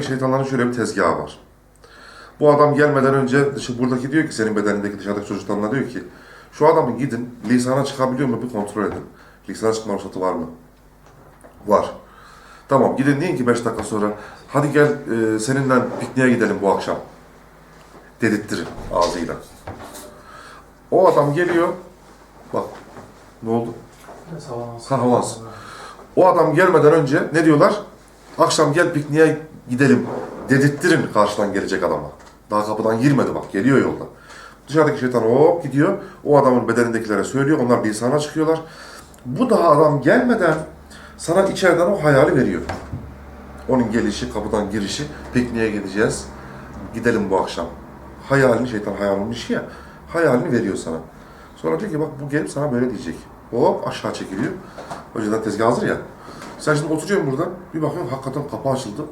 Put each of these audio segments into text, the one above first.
Şeytanların şöyle bir tezgahı var. Bu adam gelmeden önce dışı buradaki diyor ki senin bedenindeki dışarıdaki çocuklarına diyor ki şu adamı gidin lisana çıkabiliyor mu bir kontrol edin. Lisana çıkma ruhsatı var mı? Var. Tamam gidin deyin ki 5 dakika sonra hadi gel e, seninle pikniğe gidelim bu akşam. Dedirttirin ağzıyla. O adam geliyor. Bak ne oldu? Ha, havas. O adam gelmeden önce ne diyorlar? Akşam gel pikniğe gidelim dedirttirin karşıdan gelecek adama. Daha kapıdan girmedi bak geliyor yolda. Dışarıdaki şeytan hop gidiyor. O adamın bedenindekilere söylüyor. Onlar lisana çıkıyorlar. Bu daha adam gelmeden sana içeriden o hayali veriyor. Onun gelişi, kapıdan girişi, pikniğe gideceğiz. Gidelim bu akşam. Hayalini, şeytan hayalinin işi ya. Hayalini veriyor sana. Sonra diyor ki bak bu gelip sana böyle diyecek. Hop aşağı çekiliyor. Önceden tezgah hazır ya. Sen şimdi oturuyorsun burada. Bir bakıyorsun hakikaten kapı açıldı.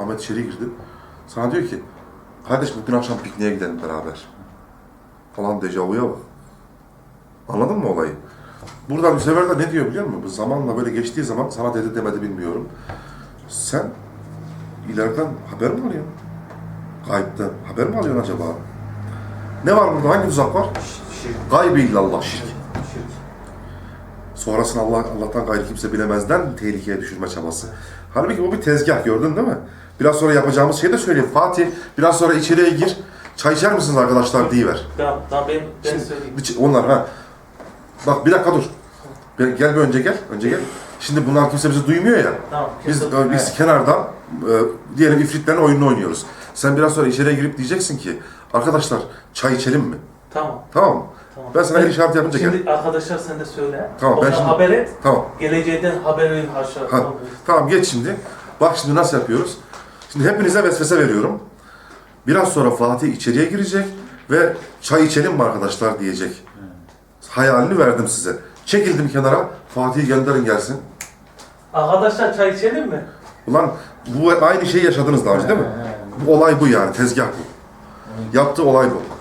Ahmet içeri girdi. Sana diyor ki kardeş bugün akşam pikniğe gidelim beraber. Falan dejavuya bak. Anladın mı olayı? Burada bir sefer de ne diyor biliyor musun? Bu zamanla böyle geçtiği zaman sana dedi demedi bilmiyorum. Sen ileriden haber mi alıyorsun? Gayipten haber mi alıyorsun acaba? Ne var burada? Hangi tuzak var? Şirk. Gaybi illallah şirk. Sonrasını Allah Allah'tan gayrı kimse bilemezden tehlikeye düşürme çabası. Halbuki bu bir tezgah gördün değil mi? Biraz sonra yapacağımız şeyi de söyleyeyim. Fatih biraz sonra içeriye gir. Çay içer misiniz arkadaşlar diyiver. Tamam, tamam ben, ben söyleyeyim. Hiç- Onlar ha. Bak bir dakika dur. Bir- Gel bir önce gel. Önce gel. Şimdi bunlar kimse bizi duymuyor ya. Tamam. Biz, e, biz Evet. kenardan e, diyelim ifritlerin oyununu oynuyoruz. Sen biraz sonra içeriye girip diyeceksin ki arkadaşlar çay içelim mi? Tamam. Tamam mı? Tamam. Ben sana el işareti yapınca gel. Şimdi arkadaşlar sen de söyle. Tamam, ben şimdi- haber et. Tamam. Geleceğden haber verin. Ha, Tamam. tamam geç şimdi. Bak şimdi nasıl yapıyoruz? Şimdi hepinize vesvese veriyorum. Biraz sonra Fatih içeriye girecek ve çay içelim mi arkadaşlar diyecek. Hayalini verdim size. Çekildim kenara. Fatih'i gönderin gelsin. Arkadaşlar çay içelim mi? Ulan bu aynı şeyi yaşadınız daha önce değil mi? Bu olay bu yani. Tezgah bu. Yaptığı olay bu.